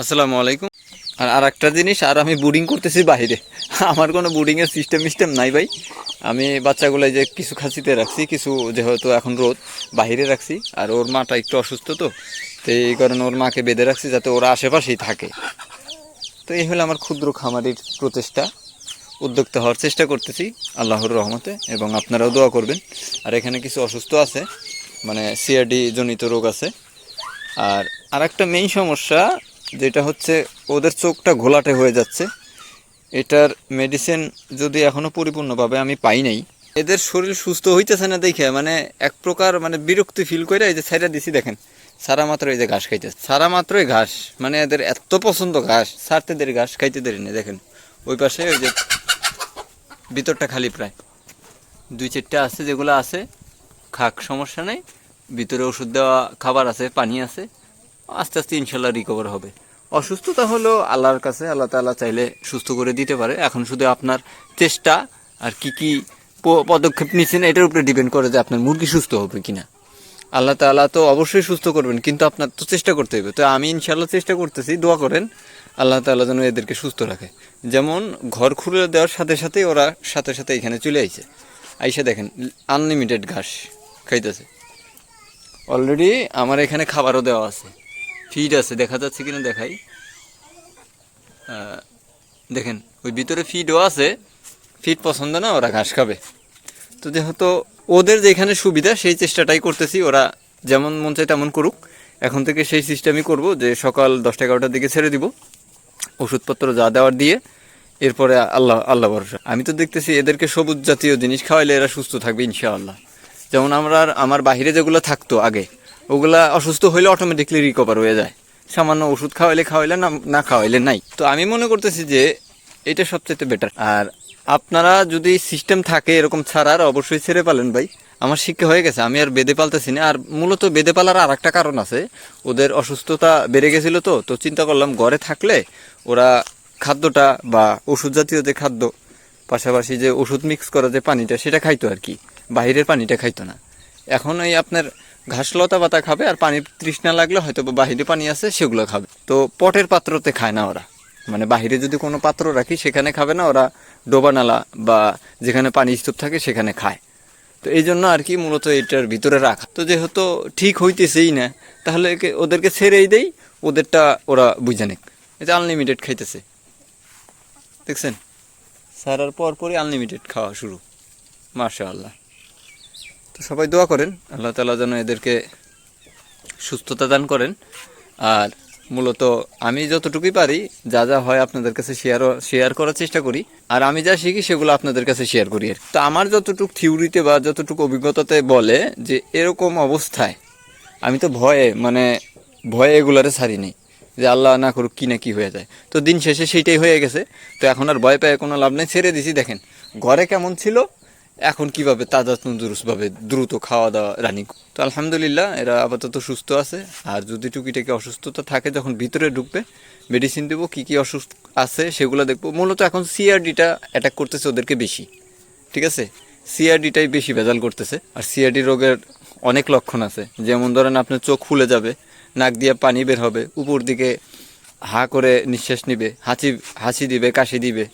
আসসালামু আলাইকুম। আর আর একটা জিনিস, আর আমি বোর্ডিং করতেছি বাইরে। আমার কোনো বোর্ডিংয়ের সিস্টেম মিস্টেম নাই ভাই। আমি বাচ্চাগুলো যে কিছু খাসিতে রাখছি, কিছু যেহেতু এখন রোদ, বাইরে রাখছি। আর ওর মাটা একটু অসুস্থ তো তো এই কারণে ওর মাকে বেঁধে রাখছি যাতে ওরা আশেপাশেই থাকে। তো এই হলো আমার ক্ষুদ্র খামারির প্রচেষ্টা। উদ্যোক্তা হওয়ার চেষ্টা করতেছি, আল্লাহর রহমতে, এবং আপনারাও দোয়া করবেন। আর এখানে কিছু অসুস্থ আছে মানে সিআরডি জনিত রোগ আছে। আর আরেকটা মেইন সমস্যা যেটা হচ্ছে ওদের চোখটা ঘোলাটে হয়ে যাচ্ছে। এটার মেডিসিন যদি এখনও পরিপূর্ণভাবে আমি পাই নাই, এদের শরীর সুস্থ হইতেছে না দেখে মানে এক প্রকার মানে বিরক্তি ফিল করে এই যে ছাইরা দিছি দেখেন, সারা মাত্র এই যে ঘাস খাইতেছে। সারা মাত্রই ঘাস মানে এদের এত পছন্দ ঘাস, ছাড়তে দেরি ঘাস খাইতে দেরি নেই, দেখেন। ওই পাশে ওই যে ভিতরটা খালি প্রায়। দুই চারটা আছে যেগুলো আছে, খাক সমস্যা নেই, ভিতরে ওষুধ দেওয়া, খাবার আছে, পানি আছে। আস্তে আস্তে ইনশাল্লাহ রিকভার হবে। অসুস্থতা হলো আল্লাহর কাছে, আল্লাহ তাআলা চাইলে সুস্থ করে দিতে পারে। এখন শুধু আপনার চেষ্টা আর কি কি পদক্ষেপ নিচ্ছেন, এটার উপরে ডিপেন্ড করে যে আপনার মুরগি সুস্থ হবে কিনা। আল্লাহ তাআলা তো অবশ্যই সুস্থ করবেন, কিন্তু আপনার তো চেষ্টা করতে হবে। তো আমি ইনশাল্লাহ চেষ্টা করতেছি, দোয়া করেন, আল্লাহ তাআলা যেন এদেরকে সুস্থ রাখে। যেমন ঘর খুলে দেওয়ার সাথে সাথে ওরা সাথে সাথে এখানে চলে আইছে। আইসা দেখেন আনলিমিটেড ঘাস খাইতেছে। অলরেডি আমার এখানে খাবারও দেওয়া আছে। ফিড আছে, দেখা যাচ্ছে কিনা দেখাই। দেখেন, ওই ভিতরে ফিডও আছে, ফিড পছন্দ না, ওরা ঘাস খাবে। তো যেহেতু ওদের যেখানে সুবিধা, সেই চেষ্টাটাই করতেছি, ওরা যেমন মন চায় তেমন করুক। এখন থেকে সেই সিস্টেমই করব, যে সকাল দশটা এগারোটার দিকে ছেড়ে দিব, ওষুধপত্র যা দেওয়ার দিয়ে, এরপরে আল্লাহ আল্লাহ ভরসা। আমি তো দেখতেছি এদেরকে সবুজ জাতীয় জিনিস খাওয়াইলে এরা সুস্থ থাকবে, ইনশাআল্লাহ। যেমন আমরা আমার বাহিরে যেগুলো থাকতো আগে ওগুলা অসুস্থ হইলে অটোমেটিকলি রিকভার হয়ে যায়। সামান্য ওষুধ খাওয়াইলে খাওয়াইলে না না খাওয়াইলে নাই। তো আমি মনে করতেছি যে এটা সবচেয়ে বেটার আর আপনারা যদি সিস্টেম থাকে এরকম ছাড়ার অবশ্যই ছেড়ে পালেন ভাই। আমার শিক্ষা হয়ে গেছে, আমি আর বেদে পালতেছি না। আর মূলত বেদে পালার আর একটা কারণ আছে। ওদের অসুস্থতা বেড়ে গেছিল তো তো চিন্তা করলাম ঘরে থাকলে ওরা খাদ্যটা বা ওষুধ জাতীয় যে খাদ্য, পাশাপাশি যে ওষুধ মিক্স করা যে পানিটা, সেটা খাইতো আর কি। বাইরের পানিটা খাইতো না। এখন এই আপনার ঘাস লতা পাতা খাবে আর পানির তৃষ্ণা লাগলে হয়তো বাহিরে পানি আছে, সেগুলো খাবে। তো পটের পাত্রতে খায় না ওরা। মানে বাহিরে যদি কোনো পাত্র রাখি, সেখানে খাবে না, ওরা ডোবা নালা বা যেখানে পানি স্তূপ থাকে, সেখানে খায়। তো এই জন্য আর কি মূলত এটার ভিতরে রাখা। তো যেহেতু ঠিক হইতেছেই না, তাহলে ওদেরকে ছেড়েই দেই, ওদেরটা ওরা বুঝে নেক। এটা আনলিমিটেড খাইতেছে। দেখছেন? সারার পর পরই আনলিমিটেড খাওয়া শুরু। মাশা আল্লাহ তো সবাই দোয়া করেন, আল্লাহ তালা যেন এদেরকে সুস্থতা দান করেন। আর মূলত আমি যতটুকুই পারি, যা যা হয় আপনাদের কাছে শেয়ার শেয়ার করার চেষ্টা করি। আর আমি যা শিখি, সেগুলো আপনাদের কাছে শেয়ার করি আর তো আমার যতটুকু থিওরিতে বা যতটুকু অভিজ্ঞতাতে বলে যে এরকম অবস্থায় আমি তো ভয়ে মানে ভয়ে এগুলারে ছাড়িনি, যে আল্লাহ না করুক কি না কী হয়ে যায়। তো দিন শেষে সেইটাই হয়ে গেছে। তো এখন আর ভয় পেয়ে কোনো লাভ নেই। ছেড়ে দিছি, দেখেন, ঘরে কেমন ছিল এখন কীভাবে তাজা তন্দুরুস্তভাবে দ্রুত খাওয়া দাওয়া রানি তো আলহামদুলিল্লাহ, এরা আপাতত সুস্থ আছে। আর যদি টুকিটাকি অসুস্থতা থাকে, যখন ভিতরে ঢুকবে মেডিসিন দেবো, কী কী অসুস্থ আছে সেগুলো দেখব। মূলত এখন সিআরডিটা অ্যাটাক করতেছে ওদেরকে বেশি। ঠিক আছে? সিআরডিটাই বেশি ভেজাল করতেছে। আর সিআরডি রোগের অনেক লক্ষণ আছে। যেমন ধরেন আপনার চোখ ফুলে যাবে, নাক দিয়ে পানি বের হবে, উপর দিকে হা করে নিঃশ্বাস নিবে, হাঁচি হাসি দিবে, কাশি দিবে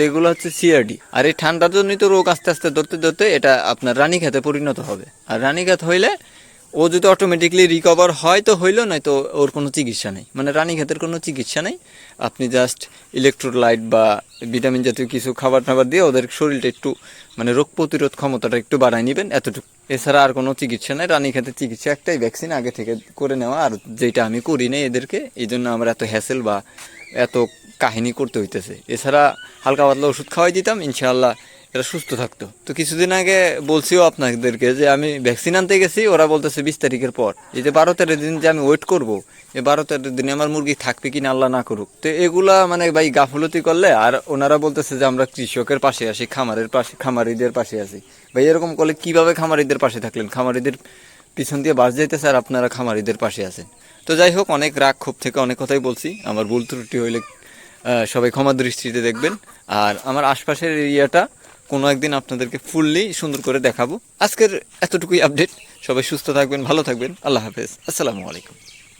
তো এগুলো হচ্ছে সিআরডি আর এই ঠান্ডার জন্যই তো রোগ আস্তে আস্তে ধরতে ধরতে এটা আপনার রানীক্ষেতে পরিণত হবে। আর রানীক্ষেত হইলে ও যদি অটোমেটিকলি রিকভার হয় তো হইল, নয়তো ওর কোনো চিকিৎসা নেই। মানে রানীক্ষেতের কোনো চিকিৎসা নেই। আপনি জাস্ট ইলেকট্রোলাইট বা ভিটামিন জাতীয় কিছু খাবার টাবার দিয়ে ওদের শরীরটা একটু মানে রোগ প্রতিরোধ ক্ষমতাটা একটু বাড়ায় নেবেন, এতটুকু। এছাড়া আর কোনো চিকিৎসা নেই। রানীক্ষেতের চিকিৎসা একটাই ভ্যাকসিন আগে থেকে করে নেওয়া। আর যেটা আমি করি নাই এদেরকে, এই জন্য আমার এত হ্যাসেল বা এত কাহিনী করতে হইতেছে। এছাড়া হালকা পাতলা ওষুধ খাওয়াই দিতাম, ইনশাআল্লাহ এরা সুস্থ থাকতো। তো কিছুদিন আগে বলছিও আপনাদেরকে যে আমি ভ্যাকসিন আনতে গেছি, ওরা বলতেছে বিশ তারিখের পর। এই যে বারো তেরো দিন যে আমি ওয়েট করব, এই বারো তেরো দিনে আমার মুরগি থাকবে কিনা আল্লাহ না করুক। তো এগুলা মানে ভাই গাফলতি করলে, আর ওনারা বলতেছে যে আমরা কৃষকের পাশে আসি খামারের পাশে, খামারিদের পাশে আছি। ভাই এরকম করলে কীভাবে খামারিদের পাশে থাকলেন? খামারিদের পিছন দিয়ে বাস যাইতেছে আর আপনারা খামারিদের পাশে আছেন। তো যাই হোক, অনেক রাগ, ক্ষোভ থেকে অনেক কথাই বলছি। আমার ভুল ত্রুটি হইলে সবাই ক্ষমা দৃষ্টিতে দেখবেন। আর আমার আশপাশের এরিয়াটা কোনো একদিন আপনাদেরকে ফুললি সুন্দর করে দেখাবো। আজকের এতটুকুই আপডেট। সবাই সুস্থ থাকবেন, ভালো থাকবেন। আল্লাহ হাফেজ। আসসালামু আলাইকুম।